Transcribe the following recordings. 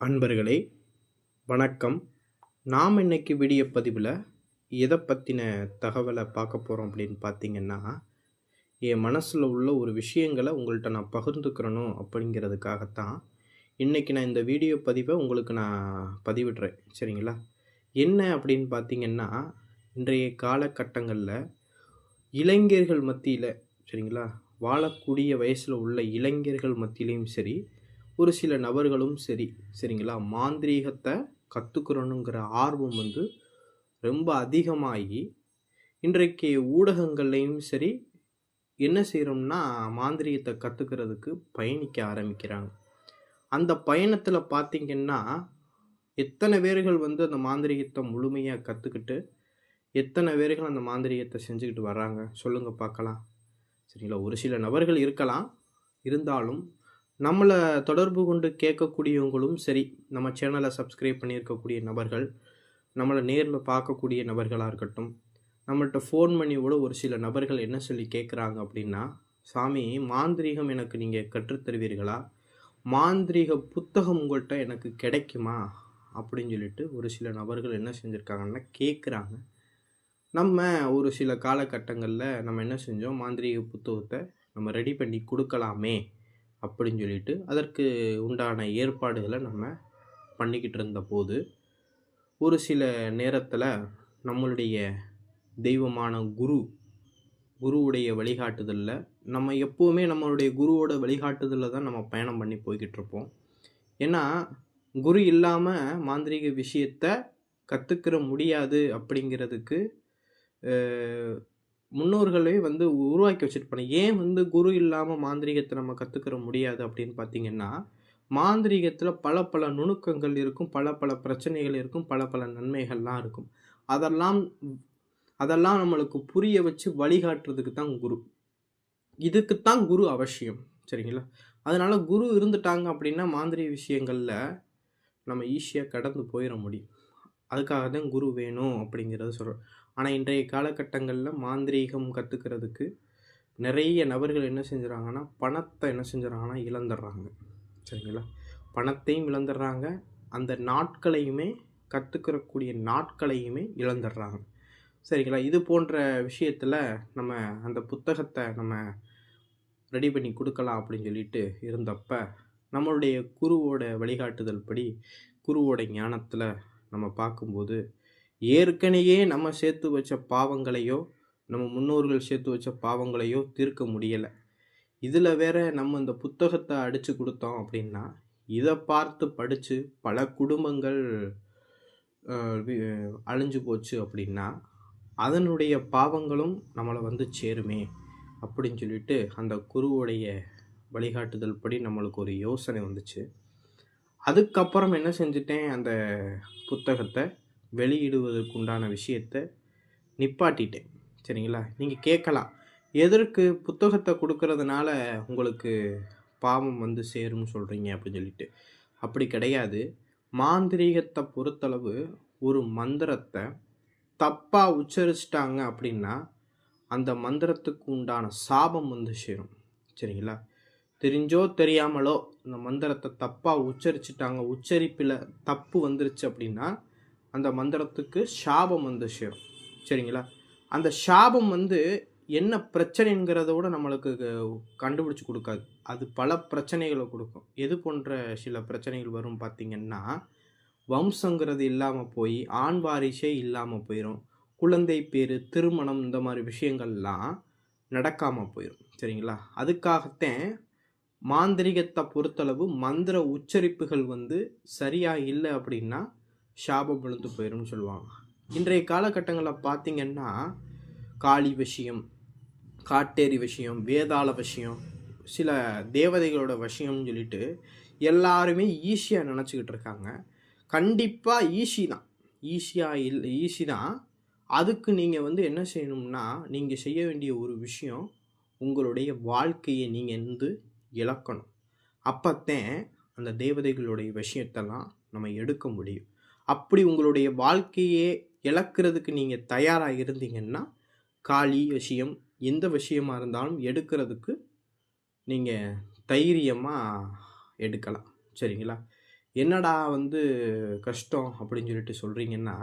அன்பர்களே வணக்கம். நாம் இன்னைக்கு வீடியோ பதிவில் எதை பற்றின தகவலை பார்க்க போகிறோம் அப்படின்னு பார்த்தீங்கன்னா என் மனசில் உள்ள ஒரு விஷயங்களை உங்கள்கிட்ட நான் பகிர்ந்துக்கிறணும் அப்படிங்கிறதுக்காகத்தான் இன்றைக்கி நான் இந்த வீடியோ பதிவை உங்களுக்கு நான் பதிவிடுறேன். சரிங்களா? என்ன அப்படின்னு பார்த்தீங்கன்னா இன்றைய காலகட்டங்களில் இளைஞர்கள் மத்தியில் சரிங்களா? வாழக்கூடிய வயசில் உள்ள இளைஞர்கள் மத்தியிலையும் சரி ஒரு சில நபர்களும் சரி சரிங்களா? மாந்திரீகத்தை கற்றுக்கிறணுங்கிற ஆர்வம் வந்து ரொம்ப அதிகமாகி இன்றைக்கு ஊடகங்கள்லேயும் சரி என்ன செய்கிறோம்னா மாந்திரீகத்தை கற்றுக்கிறதுக்கு பயணிக்க ஆரம்பிக்கிறாங்க. அந்த பயணத்தில் பார்த்திங்கன்னா எத்தனை பேர்கள் வந்து அந்த மாந்திரீகத்தை முழுமையாக கற்றுக்கிட்டு எத்தனை பேர்கள் அந்த மாந்திரீகத்தை செஞ்சுக்கிட்டு வர்றாங்க? சொல்லுங்கள் பார்க்கலாம் சரிங்களா? ஒரு சில நபர்கள் இருக்கலாம். இருந்தாலும் நம்மளை தொடர்பு கொண்டு கேட்கக்கூடியவங்களும் சரி நம்ம சேனலை சப்ஸ்கிரைப் பண்ணியிருக்கக்கூடிய நபர்கள் நம்மளை நேரில் பார்க்கக்கூடிய நபர்களாக இருக்கட்டும் நம்மள்கிட்ட ஃபோன் பண்ணி கூட ஒரு சில நபர்கள் என்ன சொல்லி கேட்குறாங்க அப்படின்னா சாமி மாந்திரீகம் எனக்கு நீங்கள் கற்றுத்தருவீர்களா மாந்திரீக புத்தகம் உங்கள்கிட்ட எனக்கு கிடைக்குமா? அப்படின்னு சொல்லிட்டு ஒரு சில நபர்கள் என்ன செஞ்சுருக்காங்கன்னா கேட்குறாங்க. நம்ம ஒரு சில காலகட்டங்களில் நம்ம என்ன செஞ்சோம்? மாந்திரீக புத்தகத்தை நம்ம ரெடி பண்ணி கொடுக்கலாமே அப்படின்னு சொல்லிட்டு அதற்கு உண்டான ஏற்பாடுகளை நம்ம பண்ணிக்கிட்டு இருந்தபோது ஒரு சில நேரத்தில் நம்மளுடைய தெய்வமான குரு குருவுடைய வழிகாட்டுதலில் நம்ம எப்போவுமே நம்மளுடைய குருவோட வழிகாட்டுதலில் தான் நம்ம பயணம் பண்ணி போய்கிட்டு இருப்போம் ஏன்னா குரு இல்லாமல் மாந்திரீக விஷயத்தை கற்றுக்கிற முடியாது அப்படிங்கிறதுக்கு முன்னோர்களே வந்து உருவாக்கி வச்சுருப்பாங்க. ஏன் வந்து குரு இல்லாமல் மாந்திரீகத்தை நம்ம கற்றுக்கிற முடியாது அப்படின்னு பார்த்தீங்கன்னா மாந்திரீகத்தில் பல பல நுணுக்கங்கள் இருக்கும் பல பல பிரச்சனைகள் இருக்கும் பல பல நன்மைகள்லாம் இருக்கும். அதெல்லாம் அதெல்லாம் நம்மளுக்கு புரிய வச்சு வழிகாட்டுறதுக்கு தான் குரு. இதுக்கு தான் குரு அவசியம் சரிங்களா? அதனால் குரு இருந்துட்டாங்க அப்படின்னா மாந்திரீக விஷயங்களில் நம்ம ஈஸியாக கடந்து போயிட முடியும். அதுக்காக தான் குரு வேணும் அப்படிங்கிறத சொல்கிறோம் ஆனால் இன்றைய காலகட்டங்களில் மாந்திரீகம் கற்றுக்கிறதுக்கு நிறைய நபர்கள் என்ன செஞ்சுறாங்கன்னா பணத்தை என்ன செஞ்சுறாங்கன்னா இழந்துடுறாங்க. சரிங்களா? பணத்தையும் இழந்துடுறாங்க. அந்த நாட்களையுமே கற்றுக்கிறக்கூடிய நாட்களையுமே இழந்துடுறாங்க. சரிங்களா? இது போன்ற விஷயத்தில் நம்ம அந்த புத்தகத்தை நம்ம ரெடி பண்ணி கொடுக்கலாம் அப்படின்னு சொல்லிட்டு இருந்தப்ப நம்மளுடைய குருவோட வழிகாட்டுதல் படி குருவோட ஞானத்தில் நம்ம பார்க்கும்போது ஏற்கனவே நம்ம சேர்த்து வச்ச பாவங்களையோ நம்ம முன்னோர்கள் சேர்த்து வச்ச பாவங்களையோ தீர்க்க முடியலை. இதில் வேற நம்ம இந்த புத்தகத்தை அடித்து கொடுத்தோம் அப்படின்னா இதை பார்த்து படித்து பல குடும்பங்கள் அழிஞ்சு போச்சு அப்படின்னா அதனுடைய பாவங்களும் நம்மளை வந்து சேருமே அப்படின்னு சொல்லிட்டு அந்த குருவுடைய வழிகாட்டுதல் படி நம்மளுக்கு ஒரு யோசனை வந்துச்சு. அதுக்கப்புறம் என்ன செஞ்சுட்டேன்? அந்த புத்தகத்தை வெளியிடுவதற்கு உண்டான விஷயத்தை நிப்பாட்டிட்டேன். சரிங்களா? நீங்கள் கேட்கலாம். எதற்கு புத்தகத்தை கொடுக்கறதுனால உங்களுக்கு பாவம் வந்து சேரும்னு சொல்கிறீங்க அப்படின்னு சொல்லிட்டு. அப்படி கிடையாது. மாந்திரீகத்தை பொறுத்தளவு ஒரு மந்திரத்தை தப்பாக உச்சரிச்சிட்டாங்க அப்படின்னா அந்த மந்திரத்துக்கு உண்டான சாபம் வந்து சேரும். சரிங்களா? தெரிஞ்சோ தெரியாமலோ இந்த மந்திரத்தை தப்பாக உச்சரிச்சிட்டாங்க உச்சரிப்பில் தப்பு வந்துருச்சு அப்படின்னா அந்த மந்திரத்துக்கு சாபம் வந்து சேரும். சரிங்களா? அந்த சாபம் வந்து என்ன பிரச்சனைங்கிறத விட நம்மளுக்கு க- கொடுக்காது. அது பல பிரச்சனைகளை கொடுக்கும். எது போன்ற சில பிரச்சனைகள் வரும் பார்த்திங்கன்னா வம்சங்கிறது இல்லாமல் போய் ஆண் வாரிசே இல்லாமல் போயிடும் குழந்தை பேர் திருமணம் இந்த மாதிரி விஷயங்கள்லாம் நடக்காமல் போயிடும் சரிங்களா? அதுக்காகத்தான் மாந்திரிகத்தை பொறுத்தளவு மந்திர உச்சரிப்புகள் வந்து சரியாக இல்லை அப்படின்னா சாபம் விழுந்து போயிடும்னு சொல்லுவாங்க. இன்றைய காலகட்டங்களில் பார்த்தீங்கன்னா காளி விஷயம் காட்டேரி விஷயம் வேதாள விஷயம் சில தேவதைகளோட விஷயம்னு சொல்லிட்டு எல்லாருமே ஈஸியாக நினச்சிக்கிட்டு இருக்காங்க. கண்டிப்பாக ஈஸி தான். ஈஸியாக இல்லை ஈஸி தான். அதுக்கு நீங்கள் வந்து என்ன செய்யணும்னா நீங்கள் செய்ய வேண்டிய ஒரு விஷயம் உங்களுடைய வாழ்க்கையை நீங்கள் வந்து இழக்கணும். அப்போத்தான் அந்த தேவதைகளுடைய விஷயத்தெல்லாம் நம்ம எடுக்க முடியும். அப்படி உங்களுடைய வாழ்க்கையே இழக்கிறதுக்கு நீங்கள் தயாராக இருந்தீங்கன்னா காளி விஷயம் எந்த விஷயமா இருந்தாலும் எடுக்கிறதுக்கு நீங்கள் தைரியமாக எடுக்கலாம். சரிங்களா? என்னடா வந்து கஷ்டம் அப்படின்னு சொல்லிட்டு சொல்கிறீங்கன்னா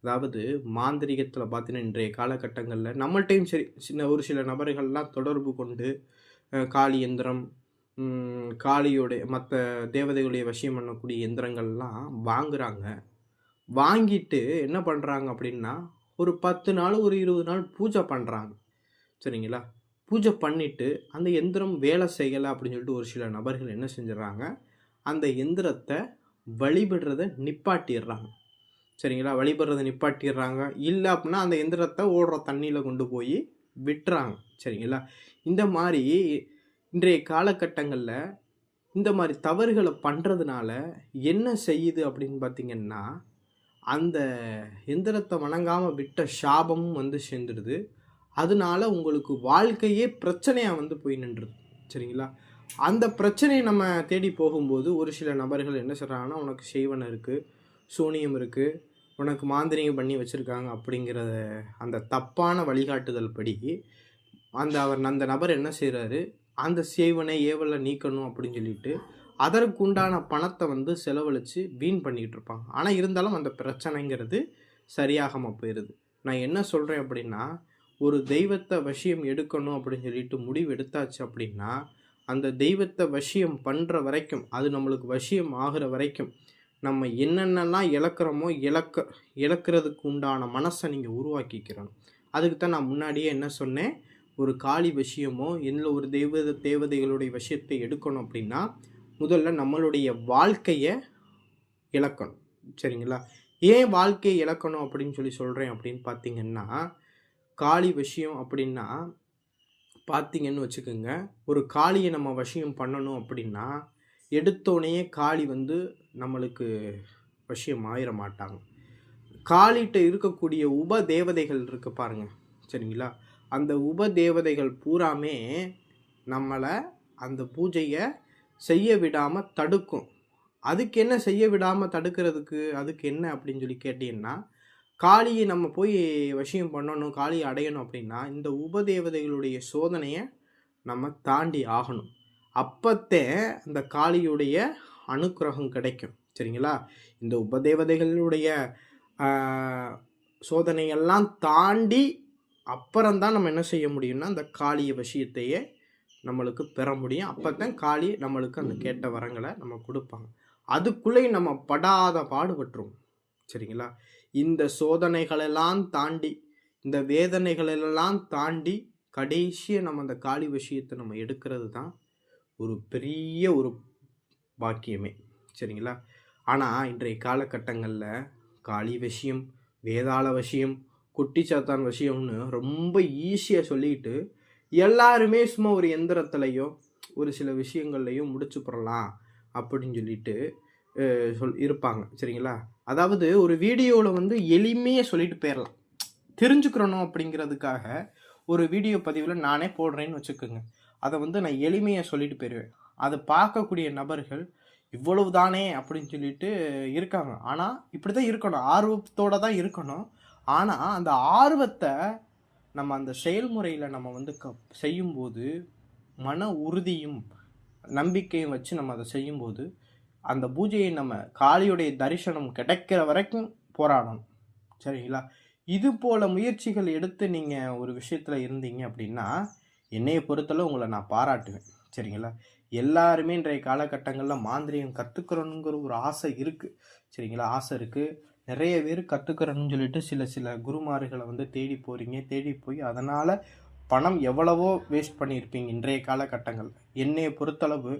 அதாவது மாந்திரிகத்தில் பார்த்தீங்கன்னா இன்றைய காலகட்டங்களில் நம்மள்ட்டையும் சரி சின்ன ஒரு சில நபர்கள்லாம் தொடர்பு கொண்டு காளி எந்திரம் காளியோடைய மற்ற தேவதைகளுடைய வசியம் பண்ணக்கூடிய எந்திரங்கள்லாம் வாங்குகிறாங்க வாங்கிட்டு என்ன பண்ணுறாங்க அப்படின்னா ஒரு பத்து நாள் ஒரு இருபது நாள் பூஜை பண்ணுறாங்க சரிங்களா? பூஜை பண்ணிவிட்டு அந்த எந்திரம் வேலை செய்யலை அப்படின்னு சொல்லிட்டு ஒரு சில நபர்கள் என்ன செஞ்சிடறாங்க அந்த எந்திரத்தை வழிபடுறத நிப்பாட்டிடுறாங்க. சரிங்களா? வழிபடுறத நிப்பாட்டிடுறாங்க. இல்லை அப்படின்னா அந்த எந்திரத்தை ஓடுற தண்ணியில் கொண்டு போய் விட்டுறாங்க. சரிங்களா? இந்த மாதிரி இன்றைய காலகட்டங்களில் இந்த மாதிரி தவறுகளை பண்ணுறதுனால என்ன செய்யுது அப்படின்னு பார்த்தீங்கன்னா அந்த எந்திரத்தை வணங்காமல் விட்ட சாபமும் வந்து சேர்ந்துடுது. அதனால உங்களுக்கு வாழ்க்கையே பிரச்சனையாக வந்து போய் நின்றுது. சரிங்களா? அந்த பிரச்சனையை நம்ம தேடி போகும்போது ஒரு சில நபர்கள் என்ன சொல்கிறாங்கன்னா உனக்கு செய்வன இருக்குது சூனியம் இருக்குது உனக்கு மாந்திரியம் பண்ணி வச்சுருக்காங்க அப்படிங்கிற அந்த தப்பான வழிகாட்டுதல் படி அந்த அவர் அந்த நபர் என்ன செய்கிறாரு அந்த சேவனை ஏவலை நீக்கணும் அப்படின்னு சொல்லிட்டு அதற்கு உண்டான பணத்தை வந்து செலவழித்து வீண் பண்ணிகிட்டு இருப்பாங்க. ஆனால் இருந்தாலும் அந்த பிரச்சனைங்கிறது சரியாகாமல் போயிடுது நான் என்ன சொல்கிறேன் அப்படின்னா ஒரு தெய்வத்தை வசியம் எடுக்கணும் அப்படின்னு சொல்லிட்டு முடிவு எடுத்தாச்சு அப்படின்னா அந்த தெய்வத்தை வசியம் பண்ணுற வரைக்கும் அது நம்மளுக்கு வசியம் ஆகிற வரைக்கும் நம்ம என்னென்னலாம் இழக்கிறோமோ இழக்க இழக்கிறதுக்கு உண்டான மனசை நீங்கள் உருவாக்கிக்கிறோம் அதுக்கு தான் நான் முன்னாடியே என்ன சொன்னேன் ஒரு காளி விஷயமோ இல்லை ஒரு தெய்வ தேவதைகளுடைய விஷயத்தை எடுக்கணும் அப்படின்னா முதல்ல நம்மளுடைய வாழ்க்கையை இழக்கணும். சரிங்களா? ஏன் வாழ்க்கையை இழக்கணும் அப்படின்னு சொல்லி சொல்கிறேன் அப்படின்னு பார்த்தீங்கன்னா காளி விஷயம் அப்படின்னா பார்த்தீங்கன்னு வச்சுக்கோங்க ஒரு காளியை நம்ம விஷயம் பண்ணணும் அப்படின்னா எடுத்தோடனே காளி வந்து நம்மளுக்கு விஷயம் ஆயிட மாட்டாங்க. காளிகிட்ட இருக்கக்கூடிய உப தேவதைகள் இருக்கு பாருங்கள் சரிங்களா? அந்த உப தேவதைகள் பூராமே நம்மளை அந்த பூஜையை செய்ய விடாமல் தடுக்கும். அதுக்கு என்ன செய்ய விடாமல் தடுக்கிறதுக்கு அதுக்கு என்ன அப்படின்னு சொல்லி கேட்டீங்கன்னா காளியை நம்ம போய் விஷயம் பண்ணணும் காளியை அடையணும் அப்படின்னா இந்த உபதேவதைகளுடைய சோதனையை நம்ம தாண்டி ஆகணும். அப்பத்தே அந்த காளியுடைய அனுக்கிரகம் கிடைக்கும். சரிங்களா? இந்த உபதேவதைகளுடைய சோதனையெல்லாம் தாண்டி அப்புறம்தான் நம்ம என்ன செய்ய முடியும்னா அந்த காளிய விஷயத்தையே நம்மளுக்கு பெற முடியும். அப்போ தான் காளி நம்மளுக்கு அந்த கேட்ட வரங்களை நம்ம கொடுப்பாங்க. அதுக்குள்ளேயும் நம்ம படாத பாடுபட்டுருவோம். சரிங்களா? இந்த சோதனைகளெல்லாம் தாண்டி இந்த வேதனைகளெல்லாம் தாண்டி கடைசியாக நம்ம அந்த காளி விஷயத்தை நம்ம எடுக்கிறது தான் ஒரு பெரிய ஒரு பாக்கியமே. சரிங்களா? ஆனால் இன்றைய காலகட்டங்களில் காளி விஷயம் வேதாள விஷயம் குட்டிச்சாத்தான் விஷயம்னு ரொம்ப ஈஸியாக சொல்லிட்டு எல்லாருமே சும்மா ஒரு எந்திரத்துலையும் ஒரு சில விஷயங்கள்லையும் முடிச்சு போடலாம் அப்படின்னு சொல்லிட்டு சொல் இருப்பாங்க. சரிங்களா? அதாவது ஒரு வீடியோவில் வந்து எளிமையாக சொல்லிட்டு போயிடலாம் தெரிஞ்சுக்கிறணும் அப்படிங்கிறதுக்காக ஒரு வீடியோ பதிவில் நானே போடுறேன்னு வச்சுக்கோங்க. அதை வந்து நான் எளிமையாக சொல்லிட்டு போயிடுவேன் அதை பார்க்கக்கூடிய நபர்கள் இவ்வளவு தானே அப்படின்னு சொல்லிட்டு இருக்காங்க. ஆனால் இப்படி தான் இருக்கணும். ஆர்வத்தோடு தான் இருக்கணும். ஆனால் அந்த ஆர்வத்தை நம்ம அந்த செயல்முறையில் நம்ம வந்து க செய்யும்போது மன உறுதியும் நம்பிக்கையும் வச்சு நம்ம அதை செய்யும்போது அந்த பூஜையை நம்ம காளியுடைய தரிசனம் கிடைக்கிற வரைக்கும் போராடணும். சரிங்களா? இது போல் முயற்சிகள் எடுத்து நீங்கள் ஒரு விஷயத்தில் இருந்தீங்க அப்படின்னா என்னைய பொறுத்தளவு உங்களை நான் பாராட்டுவேன். சரிங்களா? எல்லாருமே இன்றைய காலகட்டங்களில் மாந்திரியம் கற்றுக்கிறோங்கிற ஒரு ஆசை இருக்குது சரிங்களா? ஆசை இருக்குது நிறைய பேர் கற்றுக்கிறேன்னு சொல்லிட்டு சில சில குருமார்களை வந்து தேடி போகிறீங்க தேடி போய் அதனால் பணம் எவ்வளவோ வேஸ்ட் பண்ணியிருப்பீங்க இன்றைய காலகட்டங்கள் என்னைய பொறுத்தளவு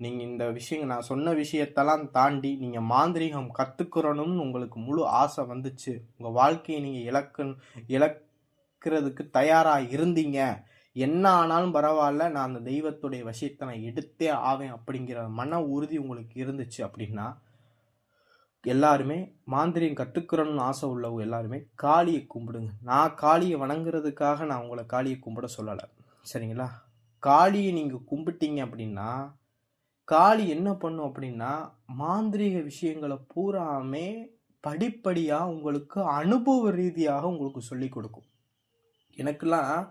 நீங்கள் இந்த விஷயங்கள் நான் சொன்ன விஷயத்தெல்லாம் தாண்டி நீங்கள் மாந்திரீகம் கற்றுக்கிறணும்னு உங்களுக்கு முழு ஆசை வந்துச்சு. உங்கள் வாழ்க்கையை நீங்கள் இழக்கு இழக்கிறதுக்கு தயாராக இருந்தீங்க. என்ன ஆனாலும் பரவாயில்ல நான் அந்த தெய்வத்துடைய விஷயத்தை நான் எடுத்தே ஆவேன் அப்படிங்கிற மன உறுதி உங்களுக்கு இருந்துச்சு அப்படின்னா எல்லாருமே மாந்திரியம் கற்றுக்கிறோன்னு ஆசை உள்ளவங்க எல்லாருமே காளியை கும்பிடுங்க. நான் காளியை வணங்குறதுக்காக நான் உங்களை காளியை கும்பிட சொல்லலை. சரிங்களா? காளியை நீங்கள் கும்பிட்டீங்க அப்படின்னா காளி என்ன பண்ணும் அப்படின்னா மாந்திரீக விஷயங்களை பூராமே படிப்படியாக உங்களுக்கு அனுபவ ரீதியாக உங்களுக்கு சொல்லி கொடுக்கும். எனக்கெல்லாம்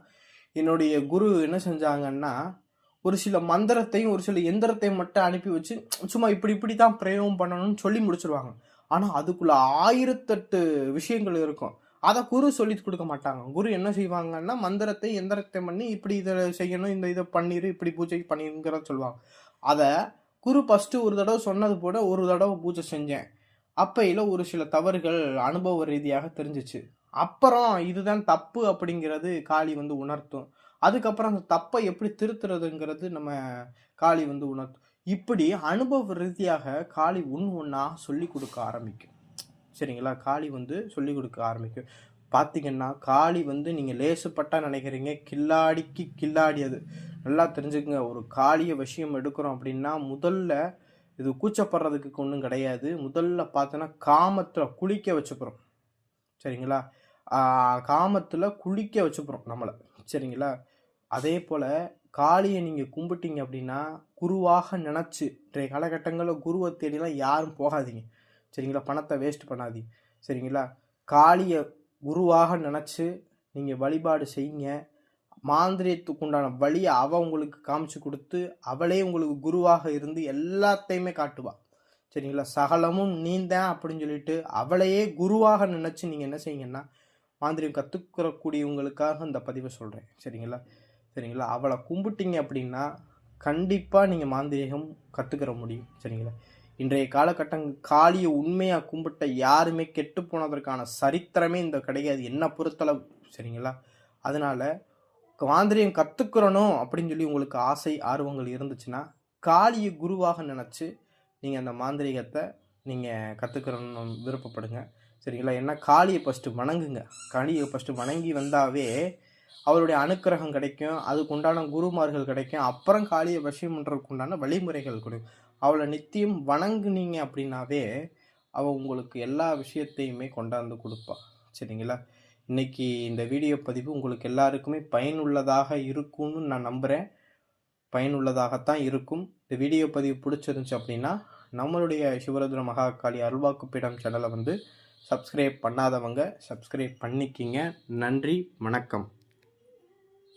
என்னுடைய குரு என்ன செஞ்சாங்கன்னா ஒரு சில மந்திரத்தையும் ஒரு சில எந்திரத்தையும் மட்டும் அனுப்பி வச்சு சும்மா இப்படி இப்படி தான் பிரயோகம் பண்ணணும்னு சொல்லி முடிச்சிருவாங்க. ஆனால் அதுக்குள்ள ஆயிரத்தெட்டு விஷயங்கள் இருக்கும். அதை குரு சொல்லி கொடுக்க மாட்டாங்க. குரு என்ன செய்வாங்கன்னா மந்திரத்தை எந்திரத்தை பண்ணி இப்படி இதை செய்யணும் இந்த இதை பண்ணிரு இப்படி பூஜை பண்ணிருங்கிறத சொல்லுவாங்க. அதை குரு ஃபஸ்ட்டு ஒரு தடவை சொன்னது போல ஒரு தடவை பூஜை செஞ்சேன். அப்பையில் ஒரு சில தவறுகள் அனுபவ ரீதியாக தெரிஞ்சிச்சு. அப்புறம் இதுதான் தப்பு அப்படிங்கிறது காளி வந்து உணர்த்தும். அதுக்கப்புறம் அந்த தப்பை எப்படி திருத்துறதுங்கிறது நம்ம காளி வந்து உணர்த்தும் இப்படி அனுபவ ரீதியாக காளி ஒன்று ஒன்றா சொல்லி கொடுக்க ஆரம்பிக்கும். சரிங்களா? காளி வந்து சொல்லி கொடுக்க ஆரம்பிக்கும். பார்த்தீங்கன்னா காளி வந்து நீங்கள் லேசுப்பட்டா நினைக்கிறீங்க. கில்லாடிக்கு கில்லாடி அது. நல்லா தெரிஞ்சுக்குங்க. ஒரு காளிய விஷயம் எடுக்கிறோம் அப்படின்னா முதல்ல இது கூச்சப்படுறதுக்கு ஒன்றும் கிடையாது. முதல்ல பார்த்தோன்னா காமத்தில் குளிக்க வச்சுக்கிறோம். சரிங்களா? காமத்தில் குளிக்க வச்சுக்கிறோம் நம்மளை. சரிங்களா? அதே போல் காளியை நீங்கள் கும்பிட்டீங்க அப்படின்னா குருவாக நினச்சி இன்றைய காலகட்டங்களில் குருவை தேடிலாம் யாரும் போகாதீங்க. சரிங்களா? பணத்தை வேஸ்ட் பண்ணாதீங்க. சரிங்களா? காளியை குருவாக நினச்சி நீங்கள் வழிபாடு செய்யுங்க. மாந்திரியத்துக்கு உண்டான வழியை அவள் உங்களுக்கு காமிச்சு கொடுத்து அவளே உங்களுக்கு குருவாக இருந்து எல்லாத்தையுமே காட்டுவா. சரிங்களா? சகலமும் நீந்தேன் அப்படின்னு சொல்லிட்டு அவளையே குருவாக நினச்சி நீங்கள் என்ன செய்யுங்கன்னா மாந்திரியம் கற்றுக்கிறக்கூடியவங்களுக்காக இந்த பதிவை சொல்கிறேன் சரிங்களா? சரிங்களா? அவளை கும்பிட்டீங்க அப்படின்னா கண்டிப்பாக நீங்கள் மாந்திரீகம் கற்றுக்கிற முடியும். சரிங்களா? இன்றைய காலகட்டம் காளியை உண்மையாக கும்பிட்ட யாருமே கெட்டு போனதற்கான சரித்திரமே இந்த கிடையாது. என்ன பொறுத்தளவு. சரிங்களா? அதனால் மாந்திரியம் கற்றுக்கிறணும் அப்படின்னு சொல்லி உங்களுக்கு ஆசை ஆர்வங்கள் இருந்துச்சுன்னா காளியை குருவாக நினச்சி நீங்கள் அந்த மாந்திரிகத்தை நீங்கள் கற்றுக்கிறணும் விருப்பப்படுங்க. சரிங்களா? ஏன்னா காளியை ஃபஸ்ட்டு வணங்குங்க. காளியை ஃபஸ்ட்டு வணங்கி வந்தாவே அவருடைய அனுக்கிரகம் கிடைக்கும் அதுக்கு உண்டான குருமார்கள் கிடைக்கும் அப்புறம் காளியை வசியம் பண்ணுறதுக்கு உண்டான வழிமுறைகள் கொடுக்கும். அவளை நித்தியம் வணங்குனீங்க அப்படின்னாவே அவள் உங்களுக்கு எல்லா விஷயத்தையுமே கொண்டாந்து கொடுப்பா. சரிங்களா? இன்றைக்கி இந்த வீடியோ பதிவு உங்களுக்கு எல்லாருக்குமே பயனுள்ளதாக இருக்கும்னு நான் நம்புகிறேன் பயனுள்ளதாகத்தான் இருக்கும். இந்த வீடியோ பதிவு பிடிச்சிருந்துச்சு அப்படின்னா நம்மளுடைய சிவருத்ர மகாகாளி அருள்வாக்குப்பீடம் சேனலை வந்து சப்ஸ்கிரைப் பண்ணாதவங்க சப்ஸ்கிரைப் பண்ணிக்கிங்க. நன்றி வணக்கம்.